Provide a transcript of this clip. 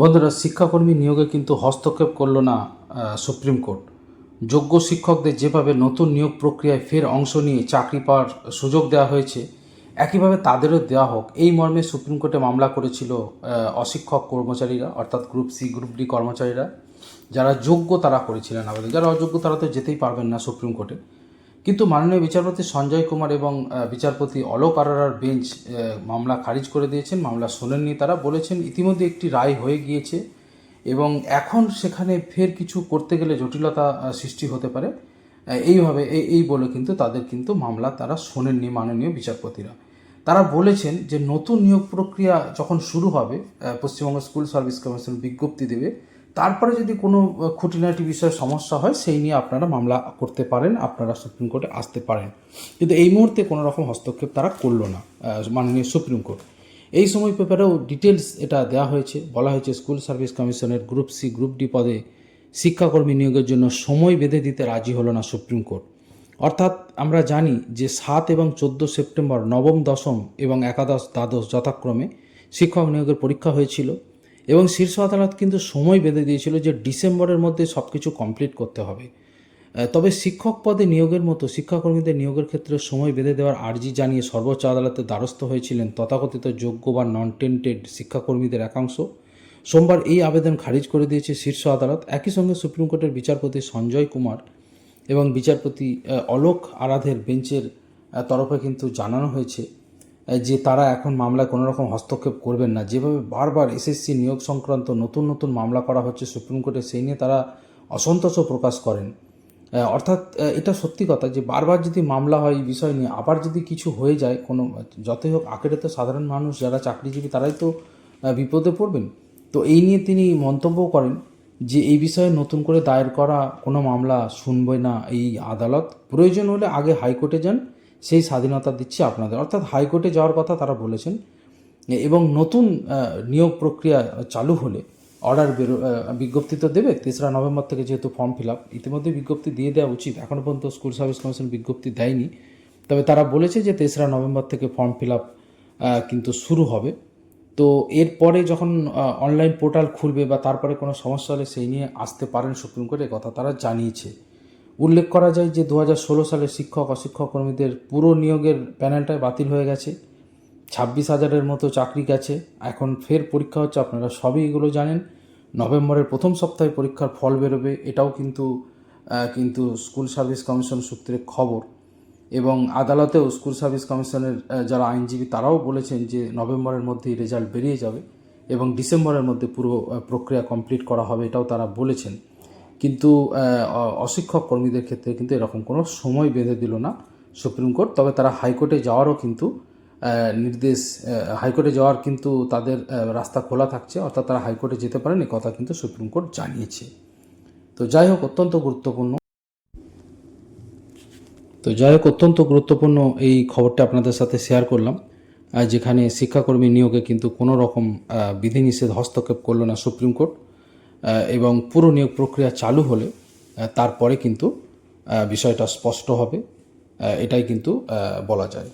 বন্ধুরা, শিক্ষাকর্মী নিয়োগে কিন্তু হস্তক্ষেপ করল না সুপ্রিম কোর্ট। যোগ্য শিক্ষকদের যেভাবে নতুন নিয়োগ প্রক্রিয়ায় ফের অংশ নিয়ে চাকরি পাওয়ার সুযোগ দেওয়া হয়েছে, একইভাবে তাদেরও দেওয়া হোক। এই মর্মে সুপ্রিম কোর্টে মামলা করেছিল অশিক্ষক কর্মচারীরা, অর্থাৎ গ্রুপ সি, গ্রুপ ডি কর্মচারীরা। যারা যোগ্য তারা করেছিলেন আবেদন, যারা অযোগ্য তারা তো যেতেই পারবেন না সুপ্রিম কোর্টে। কিন্তু মাননীয় বিচারপতি সঞ্জয় কুমার এবং বিচারপতি অলোক আরোরার বেঞ্চ মামলা খারিজ করে দিয়েছেন, মামলা শোনেননি তারা, বলেছেন ইতিমধ্যে একটি রায় হয়ে গিয়েছে এবং এখন সেখানে ফের কিছু করতে গেলে জটিলতা সৃষ্টি হতে পারে। এইভাবে, এই বলে কিন্তু তাদের কিন্তু মামলা তারা শোনেননি মাননীয় বিচারপতিরা। তারা বলেছেন যে নতুন নিয়োগ প্রক্রিয়া যখন শুরু হবে পশ্চিমবঙ্গ স্কুল সার্ভিস কমিশন বিজ্ঞপ্তি দেবে তারপরে যদি কোনো খুঁটিনাটি বিষয়ে সমস্যা হয়, সেই নিয়ে আপনারা মামলা করতে পারেন, আপনারা সুপ্রিম কোর্টে আসতে পারেন। কিন্তু এই মুহূর্তে কোনো রকম হস্তক্ষেপ তারা করল না মাননীয় সুপ্রিম কোর্ট। এই সময় পেপারেও ডিটেলস এটা দেওয়া হয়েছে, বলা হয়েছে স্কুল সার্ভিস কমিশনের গ্রুপ সি, গ্রুপ ডি পদে শিক্ষাকর্মী নিয়োগের জন্য সময় বেঁধে দিতে রাজি হলো না সুপ্রিম কোর্ট। অর্থাৎ আমরা জানি যে সাত এবং চোদ্দ সেপ্টেম্বর নবম দশম এবং একাদশ দ্বাদশ যথাক্রমে শিক্ষক নিয়োগের পরীক্ষা হয়েছিল। এবং শীর্ষ আদালত কিন্তু সময় বেঁধে দিয়েছিল যে ডিসেম্বরের মধ্যে সব কিছু কমপ্লিট করতে হবে। তবে শিক্ষক পদে নিয়োগের মতো শিক্ষাকর্মীদের নিয়োগের ক্ষেত্রে সময় বেঁধে দেওয়ার আর্জি জানিয়ে সর্বোচ্চ আদালতের দ্বারস্থ হয়েছিলেন তথাকথিত যোগ্য বা নন টেন্টেড শিক্ষাকর্মীদের একাংশ। সোমবার এই আবেদন খারিজ করে দিয়েছে শীর্ষ আদালত। একই সঙ্গে সুপ্রিম কোর্টের বিচারপতি সঞ্জয় কুমার এবং বিচারপতি অলোক আরাধের বেঞ্চের তরফে কিন্তু জানানো হয়েছে যে তারা এখন মামলায় কোনো রকম হস্তক্ষেপ করবেন না। যেভাবে বারবার এসএসসি নিয়োগ সংক্রান্ত নতুন নতুন মামলা করা হচ্ছে সুপ্রিম কোর্টে, সেই নিয়ে তারা অসন্তোষও প্রকাশ করেন। অর্থাৎ এটা সত্যি কথা যে বারবার যদি মামলা হয় এই বিষয় নিয়ে, আবার যদি কিছু হয়ে যায়, কোনো, যতই হোক আখেরে তো সাধারণ মানুষ, যারা চাকরিজীবী, তারাই তো বিপদে পড়বেন। তো এই নিয়ে তিনি মন্তব্য করেন যে এই বিষয়ে নতুন করে দায়ের করা কোনো মামলা শুনবে না এই আদালত। প্রয়োজন হলে আগে হাইকোর্টে যান সেই স্বাধীনতা দিচ্ছে আপনাদের। অর্থাৎ হাইকোর্টে যাওয়ার কথা তারা বলেছেন। এবং নতুন নিয়োগ প্রক্রিয়া চালু হলে অর্ডার বেরো বিজ্ঞপ্তি তো দেবে। তেসরা নভেম্বর থেকে যেহেতু ফর্ম ফিল আপ ইতিমধ্যে বিজ্ঞপ্তি দিয়ে দেওয়া উচিত। এখনও পর্যন্ত স্কুল সার্ভিস কমিশন বিজ্ঞপ্তি দেয়নি। তবে তারা বলেছে যে তেসরা নভেম্বর থেকে ফর্ম ফিল আপ কিন্তু শুরু হবে। তো এরপরে যখন অনলাইন পোর্টাল খুলবে বা তারপরে কোনো সমস্যা হলে সেই নিয়ে আসতে পারেন সুপ্রিম কোর্টে কথা তারা জানিয়েছে। উল্লেখ করা যায় যে দু হাজার ষোলো সালে শিক্ষক অশিক্ষক কর্মীদের পুরো নিয়োগের প্যানেলটাই বাতিল হয়ে গেছে। ছাব্বিশ হাজারের মতো চাকরি গেছে। এখন ফের পরীক্ষা হচ্ছে, আপনারা সবই এগুলো জানেন। নভেম্বরের প্রথম সপ্তাহে পরীক্ষার ফল বেরোবে, এটাও কিন্তু কিন্তু স্কুল সার্ভিস কমিশন সূত্রে খবর। এবং আদালতেও স্কুল সার্ভিস কমিশনের যারা আইনজীবী, তারাও বলেছেন যে নভেম্বরের মধ্যেই রেজাল্ট বেরিয়ে যাবে এবং ডিসেম্বরের মধ্যে পুরো প্রক্রিয়া কমপ্লিট করা হবে, এটাও তারা বলেছেন। কিন্তু অশিক্ষক কর্মীদের ক্ষেত্রে কিন্তু এরকম কোনো সময় বেঁধে দিল না সুপ্রিম কোর্ট। তবে তারা হাইকোর্টে যাওয়ারও কিন্তু নির্দেশ হাইকোর্টে যাওয়ার কিন্তু তাদের রাস্তা খোলা থাকছে। অর্থাৎ তারা হাইকোর্টে যেতে পারেন এ কথা কিন্তু সুপ্রিম কোর্ট জানিয়েছে। তো যাই হোক, অত্যন্ত গুরুত্বপূর্ণ। তো যাই হোক, অত্যন্ত গুরুত্বপূর্ণ এই খবরটা আপনাদের সাথে শেয়ার করলাম। যেখানে শিক্ষাকর্মী নিয়োগে কিন্তু কোনো রকম বিধিনিষেধ হস্তক্ষেপ করল না সুপ্রিম কোর্ট। এবং পুরো নিয়োগ প্রক্রিয়া চালু হলে তারপরে কিন্তু বিষয়টা স্পষ্ট হবে। এটাই কিন্তু বলা যায়।